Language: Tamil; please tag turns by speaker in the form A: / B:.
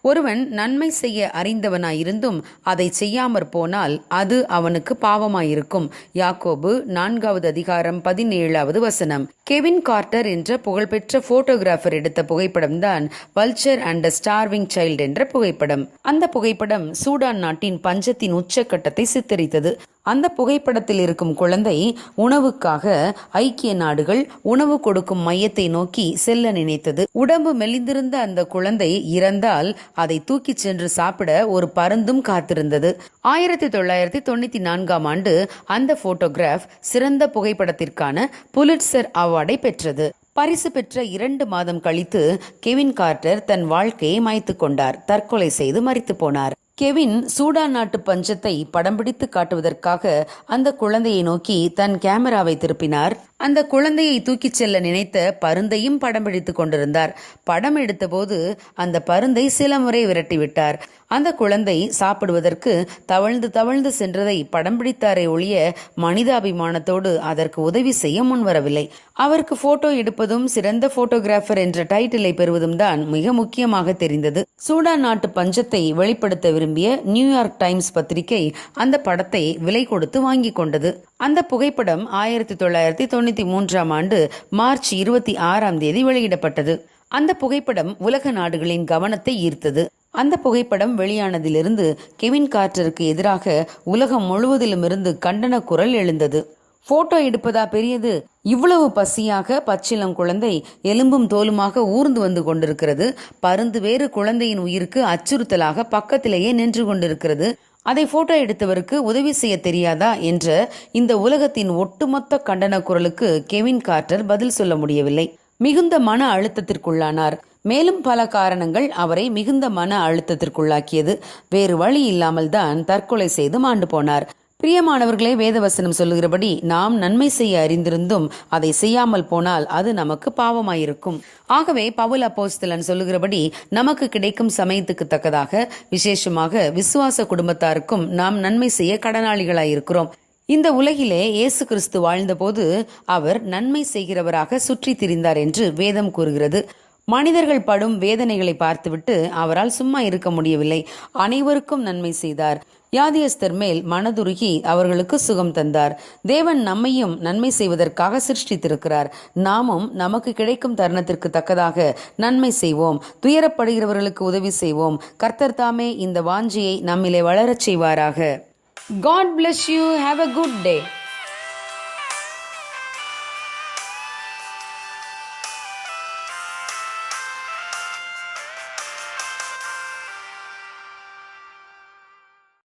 A: ஒருவன் நன்மை செய்ய அறிந்தவனாயிருந்தும் அதை செய்யாமற் போனால் அது அவனுக்கு பாவமாயிருக்கும். யாக்கோபு நான்காவது அதிகாரம் பதினேழாவது வசனம். கெவின் கார்ட்டர் என்ற புகழ்பெற்ற போட்டோகிராஃபர் எடுத்த புகைப்படம்தான் வல்ச்சர் அண்ட் ஸ்டார்விங் சைல்டு என்ற புகைப்படம். அந்த புகைப்படம் சூடான் நாட்டின் பஞ்சத்தின் உச்சக்கட்டத்தை சித்தரித்தது. அந்த புகைப்படத்தில் இருக்கும் குழந்தை உணவுக்காக ஐக்கிய நாடுகள் உணவு கொடுக்கும் மையத்தை நோக்கி செல்ல நினைத்தது. உடம்பு மெலிந்திருந்த அந்த குழந்தை இறந்தால் அதை தூக்கிச் சென்று சாப்பிட ஒரு பருந்தும் காத்திருந்தது. ஆயிரத்தி தொள்ளாயிரத்தி தொண்ணூத்தி நான்காம் ஆண்டு அந்த போட்டோகிராஃப் சிறந்த புகைப்படத்திற்கான புலிட்சர் அவார்டு பெற்றது பரிசு பெற்ற இரண்டு மாதம் கழித்து கெவின் கார்டர் தன் வாழ்க்கையை மாய்த்து கொண்டார். தற்கொலை செய்து மறித்து போனார். கெவின் சூடான் நாட்டு பஞ்சத்தை படம் பிடித்து காட்டுவதற்காக அந்த குழந்தையை நோக்கி தன் கேமராவை திருப்பினார். அந்த குழந்தையை தூக்கிச் செல்ல நினைத்த பருந்தையும் படம் பிடித்துக் கொண்டிருந்தார். படம் எடுத்தபோது அந்த பருந்தை சில முறை விரட்டிவிட்டார். அந்த குழந்தை சாப்பிடுவதற்கு தவழ்ந்து தவழ்ந்து சென்றதை படம் பிடித்தாரே ஒழிய மனிதாபிமானத்தோடு அதற்கு உதவி செய்ய முன்வரவில்லை. அவருக்கு போட்டோ எடுப்பதும் சிறந்த போட்டோகிராஃபர் என்ற டைட்டிலை பெறுவதும் தான் மிக முக்கியமாக தெரிந்தது. சூடான் நாட்டு பஞ்சத்தை வெளிப்படுத்த விரும்பிய நியூயார்க் டைம்ஸ் பத்திரிகை அந்த படத்தை விலை கொடுத்து வாங்கி கொண்டது. அந்த புகைப்படம் ஆயிரத்தி தொள்ளாயிரத்தி தொண்ணூற்றி மூன்றாம் ஆண்டு மார்ச் இருபத்தி ஆறாம் தேதி வெளியிடப்பட்டது. அந்த புகைப்படம் உலக நாடுகளின் கவனத்தை ஈர்த்தது. அந்த புகைப்படம் வெளியானதிலிருந்து கெவின் கார்ட்டருக்கு எதிராக உலகம் முழுவதிலும் இருந்து கண்டன குரல் எழுந்தது. போட்டோ எடுப்பதா பெரியது. இவ்வளவு பசியாக பச்சிலம் குழந்தை எலும்பும் தோலுமாக ஊர்ந்து வந்து கொண்டிருக்கிறது. பருந்து வேறு குழந்தையின் உயிருக்கு அச்சுறுத்தலாக பக்கத்திலேயே நின்று கொண்டிருக்கிறது. அதை போட்டோ எடுத்தவருக்கு உதவி செய்ய தெரியாதா என்ற இந்த உலகத்தின் ஒட்டுமொத்த கண்டன குரலுக்கு கெவின் கார்டர் பதில் சொல்ல முடியவில்லை. மிகுந்த மன அழுத்தத்திற்குள்ளானார். மேலும் பல காரணங்கள் அவரை மிகுந்த மன அழுத்தத்திற்குள்ளாக்கியது. வேறு வழி இல்லாமல் தான் தற்கொலை செய்து மாண்டு போனார். பிரியமானவர்களே வேதவசனம் சொல்லுகிறபடி நாம் நன்மை செய்ய அறிந்திருந்தும் அதை செய்யாமல் போனால் அது நமக்கு பாவமாயிருக்கும். ஆகவே பவுல் அப்போஸ்தலன் சொல்லுகிறபடி நமக்கு கிடைக்கும் சமயத்துக்கு தக்கதாக விசேஷமாக விசுவாச குடும்பத்தாருக்கும் நாம் நன்மை செய்ய கடனாளிகளாயிருக்கிறோம். இந்த உலகிலே இயேசு கிறிஸ்து வாழ்ந்தபோது அவர் நன்மை செய்கிறவராக சுற்றி திரிந்தார் என்று வேதம் கூறுகிறது. மனிதர்கள் படும் வேதனைகளை பார்த்துவிட்டு அவரால் சும்மா இருக்க முடியவில்லை. அனைவருக்கும் நன்மை செய்தார். யாதியஸ்தர் மேல் மனதுருகி அவர்களுக்கு சுகம் தந்தார். தேவன் நம்மையும் நன்மை செய்வதற்காக சிருஷ்டித்திருக்கிறார். நாமும் நமக்கு கிடைக்கும் தருணத்திற்கு தக்கதாக நன்மை செய்வோம். துயரப்படுகிறவர்களுக்கு உதவி செய்வோம். கர்த்தர் தாமே இந்த வாஞ்சியை நம்மிலே வளரச் செய்வாராக. God bless you have a good day